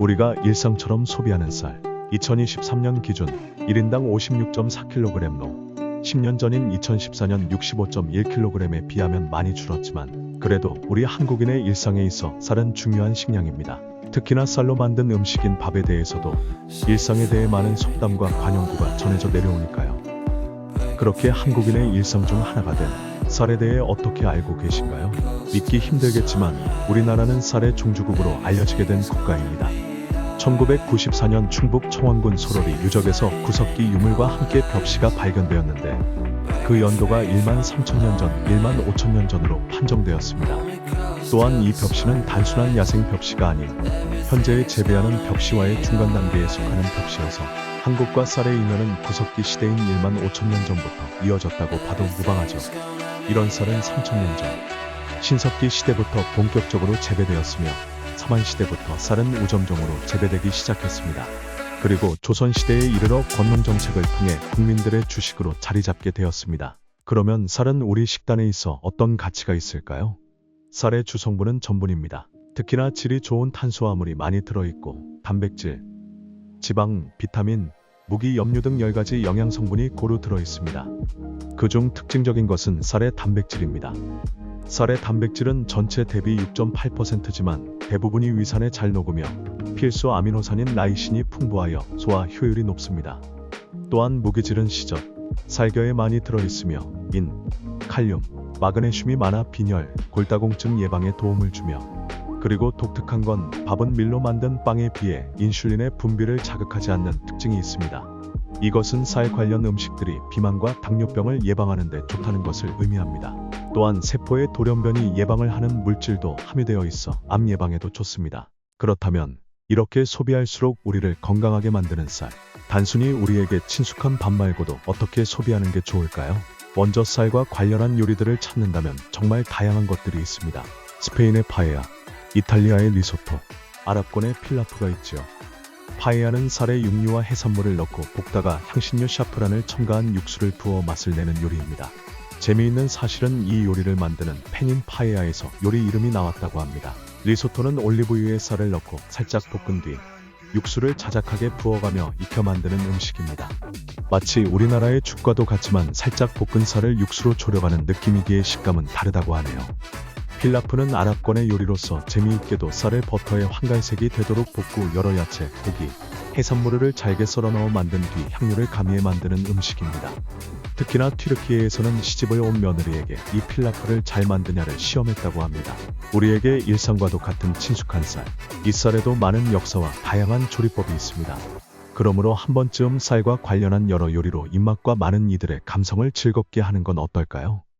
우리가 일상처럼 소비하는 쌀. 2023년 기준 1인당 56.4kg로 10년 전인 2014년 65.1kg에 비하면 많이 줄었지만 그래도 우리 한국인의 일상에 있어 쌀은 중요한 식량입니다. 특히나 쌀로 만든 음식인 밥에 대해서도 일상에 대해 많은 속담과 관용구가 전해져 내려오니까요. 그렇게 한국인의 일상 중 하나가 된 쌀에 대해 어떻게 알고 계신가요? 믿기 힘들겠지만 우리나라는 쌀의 종주국으로 알려지게 된 국가입니다. 1994년 충북 청원군 소로리 유적에서 구석기 유물과 함께 벽시가 발견되었는데 그 연도가 1만 3천년 전, 1만 5천년 전으로 판정되었습니다. 또한 이 벽시는 단순한 야생 벽시가 아닌 현재의 재배하는 벽시와의 중간 단계에 속하는 벽시여서 한국과 쌀의 인연은 구석기 시대인 1만 5천년 전부터 이어졌다고 봐도 무방하죠. 이런 쌀은 3천년 전 신석기 시대부터 본격적으로 재배되었으며 서만 시대부터 쌀은 우점종으로 재배되기 시작했습니다. 그리고 조선 시대에 이르러 권농 정책을 통해 국민들의 주식으로 자리 잡게 되었습니다. 그러면 쌀은 우리 식단에 있어 어떤 가치가 있을까요? 쌀의 주성분은 전분입니다. 특히나 질이 좋은 탄수화물이 많이 들어있고 단백질, 지방, 비타민, 무기, 염류 등 10가지 영양 성분이 고루 들어있습니다. 그중 특징적인 것은 쌀의 단백질입니다. 쌀의 단백질은 전체 대비 6.8%지만 대부분이 위산에 잘 녹으며 필수 아미노산인 라이신이 풍부하여 소화 효율이 높습니다. 또한 무기질은 시젓, 살겨에 많이 들어있으며 인, 칼륨, 마그네슘이 많아 빈혈, 골다공증 예방에 도움을 주며 그리고 독특한 건 밥은 밀로 만든 빵에 비해 인슐린의 분비를 자극하지 않는 특징이 있습니다. 이것은 쌀 관련 음식들이 비만과 당뇨병을 예방하는 데 좋다는 것을 의미합니다. 또한 세포의 돌연변이 예방을 하는 물질도 함유되어 있어 암 예방에도 좋습니다. 그렇다면 이렇게 소비할수록 우리를 건강하게 만드는 쌀. 단순히 우리에게 친숙한 밥 말고도 어떻게 소비하는 게 좋을까요? 먼저 쌀과 관련한 요리들을 찾는다면 정말 다양한 것들이 있습니다. 스페인의 파에야, 이탈리아의 리소토, 아랍권의 필라프가 있지요. 파에야는 쌀에 육류와 해산물을 넣고 볶다가 향신료 샤프란을 첨가한 육수를 부어 맛을 내는 요리입니다. 재미있는 사실은 이 요리를 만드는 펜인 파에야에서 요리 이름이 나왔다고 합니다. 리소토는 올리브유에 쌀을 넣고 살짝 볶은 뒤 육수를 자작하게 부어가며 익혀 만드는 음식입니다. 마치 우리나라의 죽과도 같지만 살짝 볶은 쌀을 육수로 졸여가는 느낌이기에 식감은 다르다고 하네요. 필라프는 아랍권의 요리로서 재미있게도 쌀을 버터에 황갈색이 되도록 볶고 여러 야채, 고기, 해산물을 잘게 썰어 넣어 만든 뒤 향료를 가미해 만드는 음식입니다. 특히나 튀르키예에서는 시집을 온 며느리에게 이 필라프를 잘 만드냐를 시험했다고 합니다. 우리에게 일상과도 같은 친숙한 쌀. 이 쌀에도 많은 역사와 다양한 조리법이 있습니다. 그러므로 한 번쯤 쌀과 관련한 여러 요리로 입맛과 많은 이들의 감성을 즐겁게 하는 건 어떨까요?